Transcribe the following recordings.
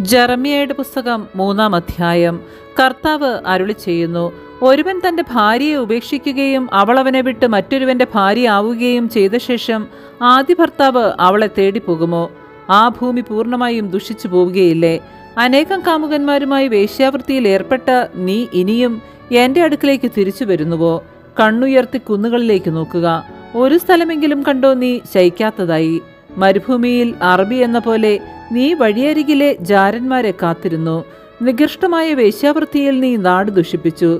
ജെറമിയയുടെ പുസ്തകം മൂന്നാം അധ്യായം. കർത്താവ് അരുളി ചെയ്യുന്നു ഒരുവൻ തന്റെ ഭാര്യയെ ഉപേക്ഷിക്കുകയും അവളവനെ വിട്ട് മറ്റൊരുവന്റെ ഭാര്യയാവുകയും ചെയ്ത ശേഷം ആദ്യ ഭർത്താവ് അവളെ തേടി പോകുമോ? ആ ഭൂമി പൂർണമായും ദുഷിച്ചു പോവുകയില്ലേ? അനേകം കാമുകന്മാരുമായി വേശ്യാവൃത്തിയിൽ ഏർപ്പെട്ട നീ ഇനിയും എന്റെ അടുക്കിലേക്ക് തിരിച്ചു വരുന്നുവോ? കണ്ണുയർത്തി കുന്നുകളിലേക്ക് നോക്കുക. ഒരു സ്ഥലമെങ്കിലും കണ്ടോ നീ ശയിക്കാത്തതായി. മരുഭൂമിയിൽ അറബി എന്ന പോലെ നീ വഴിയരികിലെ ജാരന്മാരെ കാത്തിരുന്നു. നികൃഷ്ടമായ വേശ്യാവൃത്തിയിൽ നീ നാട് ദുഷിപ്പിച്ചു.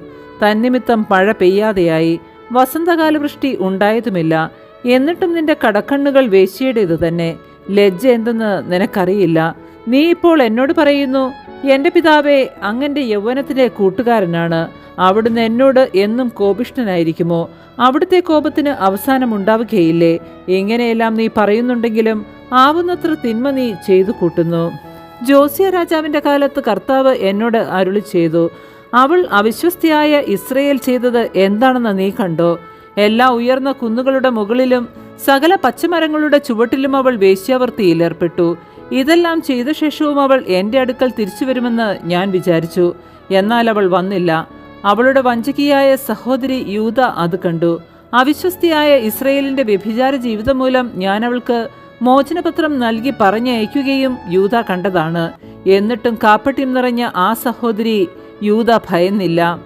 തന്നിമിത്തം പഴ പെയ്യാതെയായി വസന്തകാല വൃഷ്ടി ഉണ്ടായതുമില്ല. എന്നിട്ടും നിന്റെ കടക്കണ്ണുകൾ വേശ്യയുടേത് തന്നെ ലജ്ജ എന്തെന്ന് നിനക്കറിയില്ല. നീ ഇപ്പോൾ എന്നോട് പറയുന്നു എന്റെ പിതാവേ അങ്ങന്റെ യൗവനത്തിലെ കൂട്ടുകാരനാണ്. അവിടുന്ന് എന്നോട് എന്നും കോപിഷ്ഠനായിരിക്കുമോ? അവിടുത്തെ കോപത്തിന് അവസാനമുണ്ടാവുകയില്ലേ? ഇങ്ങനെയെല്ലാം നീ പറയുന്നുണ്ടെങ്കിലും ആവുന്നത്ര തിന്മ നീ ചെയ്തു കൂട്ടുന്നു. ജോസിയ രാജാവിന്റെ കാലത്ത് കർത്താവ് എന്നോട് അരുളി ചെയ്തു അവൾ അവിശ്വസ്തിയായ ഇസ്രയേൽ ചെയ്തത് എന്താണെന്ന് നീ കണ്ടോ? എല്ലാ ഉയർന്ന കുന്നുകളുടെ മുകളിലും സകല പച്ചമരങ്ങളുടെ ചുവട്ടിലും അവൾ വേശ്യാവൃത്തിയിൽ ഏർപ്പെട്ടു. ഇതെല്ലാം ചെയ്ത ശേഷവും അവൾ എന്റെ അടുക്കൽ തിരിച്ചു വരുമെന്ന് ഞാൻ വിചാരിച്ചു. എന്നാൽ അവൾ വന്നില്ല. അവളുടെ വഞ്ചകിയായ സഹോദരി യൂത അത് കണ്ടു. അവിശ്വസ്തിയായ ഇസ്രയേലിന്റെ വ്യഭിചാര ജീവിതം മൂലം ഞാൻ അവൾക്ക് മോചനപത്രം നൽകി പറഞ്ഞയക്കുകയും യൂത കണ്ടതാണ്. എന്നിട്ടും കാപ്പട്യം നിറഞ്ഞ ആ സഹോദരി യൂത ഭയന്നില്ല.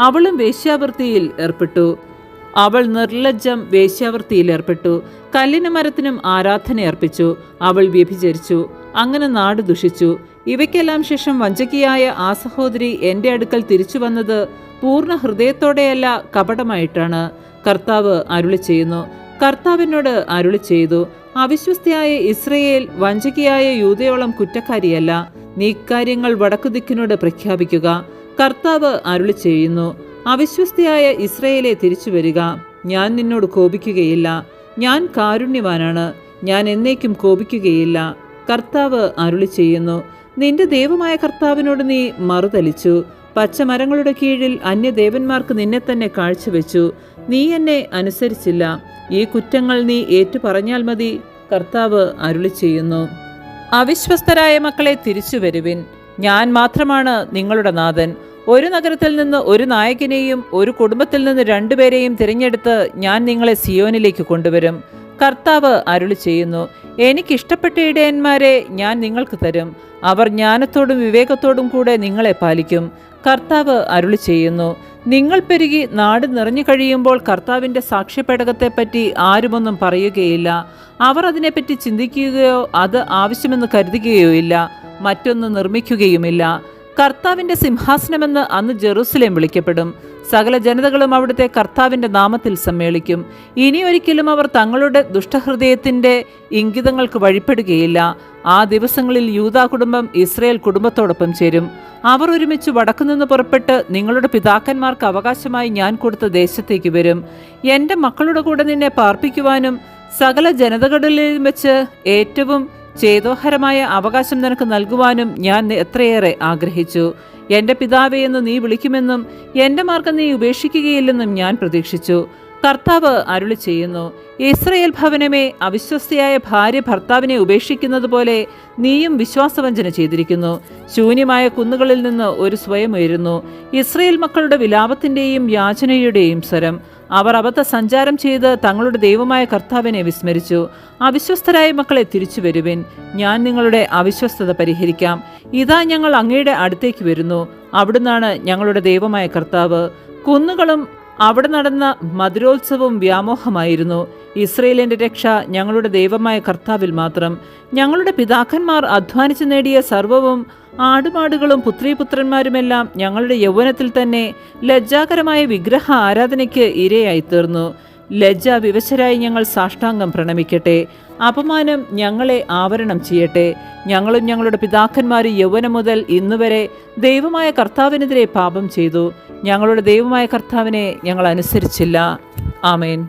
അവളും വേശ്യാവൃത്തിയിൽ ഏർപ്പെട്ടു. അവൾ നിർലജ്ജം വേശ്യാവൃത്തിയിൽ ഏർപ്പെട്ടു കല്ലിനും മരത്തിനും ആരാധന അർപ്പിച്ചു. അവൾ വ്യഭിചരിച്ചു. അങ്ങനെ നാട് ദുഷിച്ചു. ഇവയ്ക്കെല്ലാം ശേഷം വഞ്ചകിയായ ആ സഹോദരി എന്റെ അടുക്കൽ തിരിച്ചു വന്നത് പൂർണ ഹൃദയത്തോടെയല്ല കപടമായിട്ടാണ്. കർത്താവ് അരുളി ചെയ്യുന്നു. കർത്താവിനോട് അരുളി ചെയ്തു. അവിശ്വസ്തയായ ഇസ്രയേൽ വഞ്ചകിയായ യൂതയോളം കുറ്റക്കാരിയല്ല. നീ കാര്യങ്ങൾ വടക്കുദിക്കിനോട് പ്രഖ്യാപിക്കുക. കർത്താവ് അരുളി ചെയ്യുന്നു. അവിശ്വസ്തയായ ഇസ്രയേലെ തിരിച്ചു വരിക ഞാൻ നിന്നോട് കോപിക്കുകയില്ല. ഞാൻ കാരുണ്യവാനാണ്. ഞാൻ എന്നേക്കും കോപിക്കുകയില്ല. കർത്താവ് അരുളി ചെയ്യുന്നു നിന്റെ ദൈവമായ കർത്താവിനോട് നീ മറുതലിച്ചു. പച്ചമരങ്ങളുടെ കീഴിൽ അന്യദേവന്മാർക്ക് നിന്നെ തന്നെ കാഴ്ചവെച്ചു. നീ എന്നെ അനുസരിച്ചില്ല. ഈ കുറ്റങ്ങൾ നീ ഏറ്റുപറഞ്ഞാൽ മതി. കർത്താവ് അരുളി ചെയ്യുന്നു അവിശ്വസ്തരായ മക്കളെ തിരിച്ചു വരുവിൻ ഞാൻ മാത്രമാണ് നിങ്ങളുടെ നാഥൻ. ഒരു നഗരത്തിൽ നിന്ന് ഒരു നായകനെയും ഒരു കുടുംബത്തിൽ നിന്ന് രണ്ടുപേരെയും തിരഞ്ഞെടുത്ത് ഞാൻ നിങ്ങളെ സിയോനിലേക്ക് കൊണ്ടുവരും. കർത്താവ് അരുളി ചെയ്യുന്നു എനിക്കിഷ്ടപ്പെട്ട ഇടയന്മാരെ ഞാൻ നിങ്ങൾക്ക് തരും. അവർ ജ്ഞാനത്തോടും വിവേകത്തോടും കൂടെ നിങ്ങളെ പാലിക്കും. കർത്താവ് അരുളി ചെയ്യുന്നു നിങ്ങൾ പെരുകി നാട് നിറഞ്ഞു കഴിയുമ്പോൾ കർത്താവിന്റെ സാക്ഷ്യപേടകത്തെപ്പറ്റി ആരുമൊന്നും പറയുകയില്ല. അവർ അതിനെപ്പറ്റി ചിന്തിക്കുകയോ അത് ആവശ്യമെന്ന് കരുതുകയോ ഇല്ല. മറ്റൊന്ന് നിർമ്മിക്കുകയുമില്ല. കർത്താവിന്റെ സിംഹാസനമെന്ന് അന്ന് ജെറൂസലേം വിളിക്കപ്പെടും. സകല ജനതകളും അവിടുത്തെ കർത്താവിന്റെ നാമത്തിൽ സമ്മേളിക്കും. ഇനി ഒരിക്കലും അവർ തങ്ങളുടെ ദുഷ്ടഹൃദയത്തിന്റെ ഇംഗിതങ്ങൾക്ക് വഴിപ്പെടുകയില്ല. ആ ദിവസങ്ങളിൽ യൂതാ കുടുംബം ഇസ്രയേൽ കുടുംബത്തോടൊപ്പം ചേരും. അവർ ഒരുമിച്ച് വടക്കുനിന്ന് പുറപ്പെട്ട് നിങ്ങളുടെ പിതാക്കന്മാർക്ക് അവകാശമായി ഞാൻ കൊടുത്ത ദേശത്തേക്ക് വരും. എന്റെ മക്കളുടെ കൂടെ നിന്നെ പാർപ്പിക്കുവാനും സകല ജനതകളിലും വെച്ച് ഏറ്റവും ചേതോഹരമായ അവകാശം നിനക്ക് നൽകുവാനും ഞാൻ എത്രയേറെ ആഗ്രഹിച്ചു. എന്റെ പിതാവേ നീ വിളിക്കുമെന്നും എന്റെ മാർഗം നീ ഉപേക്ഷിക്കുകയില്ലെന്നും ഞാൻ പ്രതീക്ഷിച്ചു. കർത്താവ് അരുളി ചെയ്യുന്നു ഇസ്രയേൽ ഭവനമേ അവിശ്വസ്തയായ ഭാര്യ ഭർത്താവിനെ ഉപേക്ഷിക്കുന്നത് പോലെ നീയും വിശ്വാസവഞ്ചന ചെയ്തിരിക്കുന്നു. ശൂന്യമായ കുന്നുകളിൽ നിന്ന് ഒരു സ്വയം ഉയരുന്നു. ഇസ്രയേൽ മക്കളുടെ വിലാപത്തിന്റെയും യാചനയുടെയും സ്വരം. അവർ അബദ്ധ സഞ്ചാരം ചെയ്ത് തങ്ങളുടെ ദൈവമായ കർത്താവിനെ വിസ്മരിച്ചു. അവിശ്വസ്തരായ മക്കളെ തിരിച്ചു വരുവിൻ. ഞാൻ നിങ്ങളുടെ അവിശ്വസ്തത പരിഹരിക്കാം. ഇതാ ഞങ്ങൾ അങ്ങയുടെ അടുത്തേക്ക് വരുന്നു. അവിടുന്നാണ് ഞങ്ങളുടെ ദൈവമായ കർത്താവ്. കുന്നുകളും അവിടെ നടന്ന മധുരോത്സവവും വ്യാമോഹമായിരുന്നു. ഇസ്രയേലിന്റെ രക്ഷ ഞങ്ങളുടെ ദൈവമായ കർത്താവിൽ മാത്രം. ഞങ്ങളുടെ പിതാക്കന്മാർ അധ്വാനിച്ചു നേടിയ സർവവും ആടുമാടുകളും പുത്രീപുത്രന്മാരുമെല്ലാം ഞങ്ങളുടെ യൗവനത്തിൽ തന്നെ ലജ്ജാകരമായ വിഗ്രഹ ആരാധനയ്ക്ക് ഇരയായി തീർന്നു. ലജ്ജ വിവശരായി ഞങ്ങൾ സാഷ്ടാംഗം പ്രണമിക്കട്ടെ. അപമാനം ഞങ്ങളെ ആവരണം ചെയ്യട്ടെ. ഞങ്ങളും ഞങ്ങളുടെ പിതാക്കന്മാരും യൗവനം മുതൽ ഇന്നുവരെ ദൈവമായ കർത്താവിനെതിരെ പാപം ചെയ്തു. ഞങ്ങളുടെ ദൈവമായ കർത്താവിനെ ഞങ്ങൾ അനുസരിച്ചില്ല. ആമേൻ.